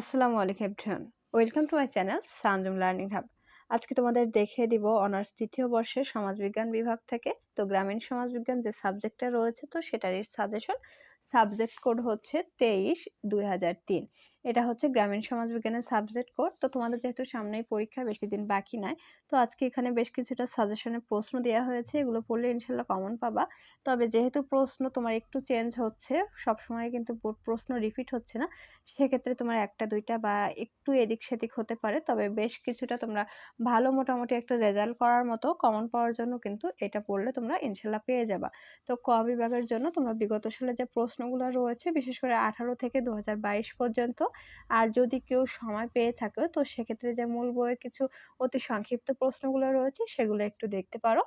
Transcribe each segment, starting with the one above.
আসসালামু আলাইকুম everyone. Welcome to my channel Sanjum learning hub. আজকে তোমাদের দেখিয়ে দিব অনার্স তৃতীয় বর্ষের সমাজবিজ্ঞান বিভাগ থেকে। তো গ্রামীণ সমাজবিজ্ঞান যে সাবজেক্টটা রয়েছে, তো সেটারই সাজেশন। সাবজেক্ট কোড হচ্ছে তেইশ দুই হাজার তিন। এটা হচ্ছে গ্রামীণ সমাজবিজ্ঞানের সাবজেক্ট কোড। তো তোমাদের যেহেতু সামনেই পরীক্ষা, বেশি দিন বাকি নাই, তো আজকে এখানে বেশ কিছুটা সাজেশনের প্রশ্ন দেওয়া হয়েছে। এগুলো পড়লে ইনশাল্লাহ কমন পাবা। তবে যেহেতু প্রশ্ন তোমার একটু চেঞ্জ হচ্ছে, সবসময় কিন্তু প্রশ্ন রিপিট হচ্ছে না, সেক্ষেত্রে তোমার একটা, দুইটা বা একটু এদিক সেদিক হতে পারে। তবে বেশ কিছুটা তোমরা ভালো মোটামুটি একটা রেজাল্ট করার মতো কমন পাওয়ার জন্য কিন্তু এটা পড়লে তোমরা ইনশাল্লাহ পেয়ে যাবা। তো ক বিভাগের জন্য তোমরা বিগত সালে যে প্রশ্নগুলো রয়েছে, বিশেষ করে আঠারো থেকে দু হাজার বাইশ পর্যন্ত আর যদি কেউ সময় পেয়ে থাকে তো সেক্ষেত্রে যে মূল বইয়ের কিছু অতি সংক্ষিপ্ত প্রশ্নগুলো রয়েছে সেগুলো একটু দেখতে পারো।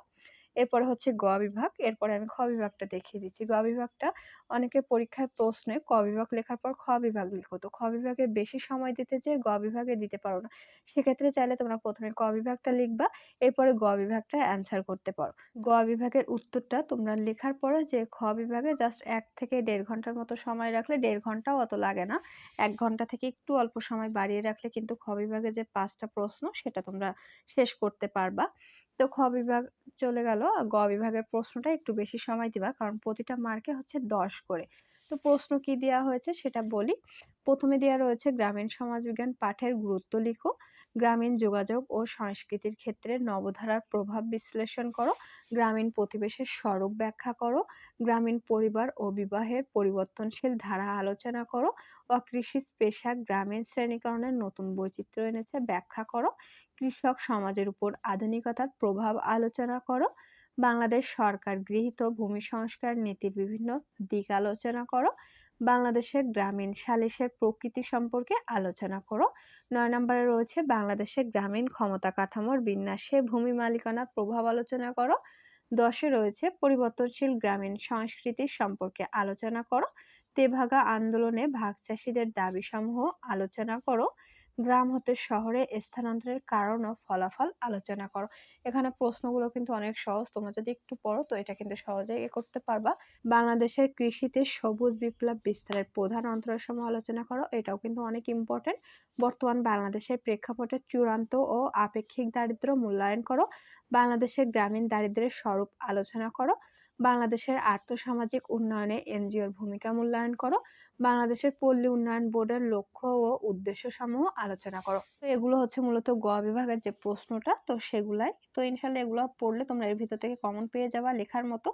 এরপরে হচ্ছে গ বিভাগ, এরপরে আমি খ বিভাগটা দেখিয়ে দিচ্ছি। গ বিভাগটা অনেকে পরীক্ষায় প্রশ্নে ক বিভাগ লেখার পর খ বিভাগ লিখো। তো খ বিভাগে বেশি সময় দিতে যে গ বিভাগে দিতে পারো না, সেক্ষেত্রে চাইলে তোমরা প্রথমে ক বিভাগটা লিখবা, এরপরে গ বিভাগটা অ্যান্সার করতে পারো। গ বিভাগের উত্তরটা তোমরা লেখার পরে যে খ বিভাগে জাস্ট এক থেকে দেড় ঘণ্টার মতো সময় রাখলে, দেড় ঘন্টাও অত লাগে না। এক ঘণ্টা থেকে একটু অল্প সময় বাড়িয়ে রাখলে কিন্তু খ বিভাগে যে পাঁচটা প্রশ্ন, সেটা তোমরা শেষ করতে পারবা। তো খ বিভাগ চলে গেল। গ বিভাগের প্রশ্নটা একটু বেশি সময় দিবা, কারণ প্রতিটা মার্কে হচ্ছে দশ করে। তো প্রশ্ন কি দেওয়া হয়েছে সেটা বলি। প্রথমে দেওয়া রয়েছে, গ্রামীণ সমাজবিজ্ঞান পাঠের গুরুত্ব লিখো। গ্রামীণ যোগাযোগ ও সংস্কৃতির ক্ষেত্রে নবধারার প্রভাব বিশ্লেষণ করো। গ্রামীণ প্রতিবেশের স্বরূপ ব্যাখ্যা করো। গ্রামীণ পরিবার ও বিবাহের পরিবর্তনশীল ধারা আলোচনা করো। ও অকৃষি পেশা গ্রামীণ শ্রেণীকরণের নতুন বৈচিত্র্য এনেছে ব্যাখ্যা করো। কৃষক সমাজের উপর আধুনিকতার প্রভাব আলোচনা করো। বাংলাদেশ সরকার গৃহীত ভূমি সংস্কার নীতির বিভিন্ন দিক আলোচনা করো। বাংলাদেশের গ্রামীণ সালিশের প্রকৃতি সম্পর্কে আলোচনা করো। নয় নম্বরে রয়েছে বাংলাদেশের গ্রামীণ ক্ষমতা কাঠামোর বিন্যাসে ভূমি মালিকানার প্রভাব আলোচনা করো। দশে রয়েছে পরিবর্তনশীল গ্রামীণ সংস্কৃতি সম্পর্কে আলোচনা করো। তেভাগা আন্দোলনে ভাগ চাষিদের দাবিসমূহ আলোচনা করো। গ্রাম হতে শহরে স্থানান্তরের কারণ ও ফলাফল আলোচনা করো। এখানে প্রশ্নগুলো কিন্তু অনেক সহজ, তোমরা যদি একটু পড়ো তো এটা কিন্তু সহজেই এ করতে পারবা। বাংলাদেশের কৃষিতে সবুজ বিপ্লব বিস্তারের প্রধান অন্তরসমূহ আলোচনা করো, এটাও কিন্তু অনেক ইম্পর্টেন্ট বর্তমান বাংলাদেশের প্রেক্ষাপটে চূড়ান্ত ও আপেক্ষিক দারিদ্র মূল্যায়ন করো। বাংলাদেশের গ্রামীণ দারিদ্রের স্বরূপ আলোচনা করো। বাংলাদেশের আর্থসামাজিক উন্নয়নে এনজিওর ভূমিকা মূল্যায়ন করো। বাংলাদেশের পল্লী উন্নয়ন বোর্ডের লক্ষ্য ও উদ্দেশ্য সমূহ আলোচনা করো। তো এগুলো হচ্ছে মূলত গ বিভাগের যে প্রশ্নটা, তো সেগুলাই। তো ইনশাল্লাহ এগুলো পড়লে তোমরা এর ভিতর থেকে কমন পেয়ে যাবা লেখার মতো।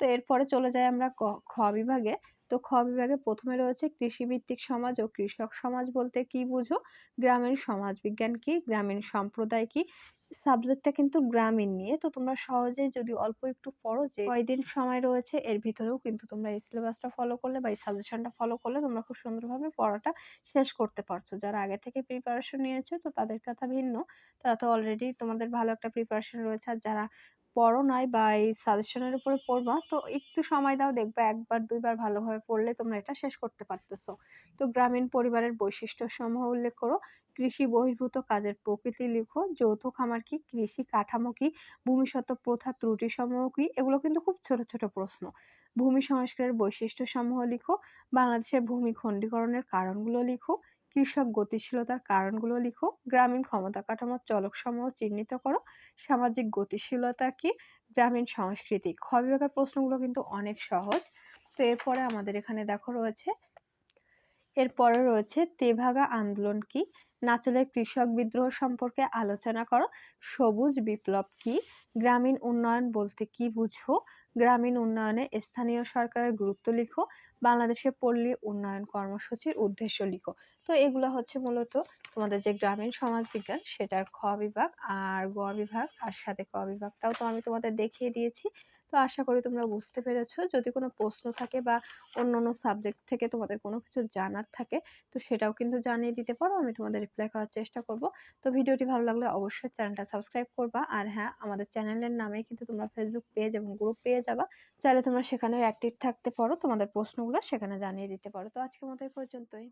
তো এরপরে চলে যাই আমরা খ বিভাগে। তো খ বিভাগে প্রথমে রয়েছে কৃষিভিত্তিক সমাজ ও কৃষক সমাজ বলতে কি বুঝো? গ্রামীণ সমাজ বিজ্ঞান কি? গ্রামীণ সম্প্রদায় কি? সাবজেক্টটা কিন্তু গ্রামীণ নিয়ে। তো তোমরা সহজেই যদি অল্প একটু পড়ো যে কয়দিন সময় রয়েছে? এর ভিতরেও কিন্তু তোমরা এই সিলেবাসটা ফলো করলে বা এই সাজেশনটা ফলো করলে তোমরা খুব সুন্দরভাবে পড়াটা শেষ করতে পারছ। যারা আগে থেকে প্রিপারেশন নিয়েছো তো তাদের কথা ভিন্ন। তারা তো অলরেডি তোমাদের ভালো একটা প্রিপারেশন রয়েছে। আর যারা পড়ো নাই বা এই সাজেশনের উপরে পড়বা। তো একটু সময় দাও, দেখবে একবার, দুইবার ভালোভাবে পড়লে তোমরা এটা শেষ করতে পারতেছো। তো গ্রামীণ পরিবারের বৈশিষ্ট্য সমূহ উল্লেখ করো। কৃষি বহির্ভূত কাজের প্রকৃতি লিখো। যৌথ খামার কি, কৃষি কাঠামো কি ভূমিশত প্রথা ত্রুটি সমূহ কি, এগুলো কিন্তু খুব ছোট ছোট প্রশ্ন। ভূমি সংস্কারের বৈশিষ্ট্য সমূহ লিখো। বাংলাদেশের ভূমি খণ্ডীকরণের কারণগুলো লিখো। কৃষক গতিশীলতার কারণগুলো লিখো। গ্রামীণ ক্ষমতা কাঠামোর চলকসমূহ চিহ্নিত করো। সামাজিক গতিশীলতা কি? গ্রামীণ সংস্কৃতি। খ বিভাগের প্রশ্নগুলো কিন্তু অনেক সহজ। তো এরপরে আমাদের এখানে দেখো রয়েছে। এরপরে রয়েছে, তেভাগা আন্দোলন কি? নাচলের কৃষক বিদ্রোহ সম্পর্কে আলোচনা করো। সবুজ বিপ্লব কি? গ্রামীণ উন্নয়ন বলতে কি বুঝো? গ্রামীণ উন্নয়নে স্থানীয় সরকারের গুরুত্ব লিখো বাংলাদেশের পল্লী উন্নয়ন কর্মসূচির উদ্দেশ্য লিখো। তো এগুলো হচ্ছে মূলত তোমাদের যে গ্রামীণ সমাজ বিজ্ঞান সেটার খ বিভাগ আর গ বিভাগ, আর সাথে ক বিভাগটাও তো আমি তোমাদের দেখিয়ে দিয়েছি। তো আশা করি তোমরা বুঝতে পেরেছ। যদি কোনো প্রশ্ন থাকে বা অন্য অন্য সাবজেক্ট থেকে তোমাদের কোনো কিছু জানার থাকে, তো সেটাও কিন্তু জানিয়ে দিতে পারো। আমি তোমাদের রিপ্লাই করার চেষ্টা করব। তো ভিডিওটি ভালো লাগলে অবশ্যই চ্যানেলটা সাবস্ক্রাইব করবা। আর হ্যাঁ আমাদের চ্যানেলের নামে কিন্তু তোমরা ফেসবুক পেজ এবং গ্রুপ পেয়ে যাবা। চাইলে তোমরা সেখানে অ্যাক্টিভ থাকতে পারো। তোমাদের প্রশ্নগুলো সেখানে জানিয়ে দিতে পারো। তো আজকের মতো এই পর্যন্তই।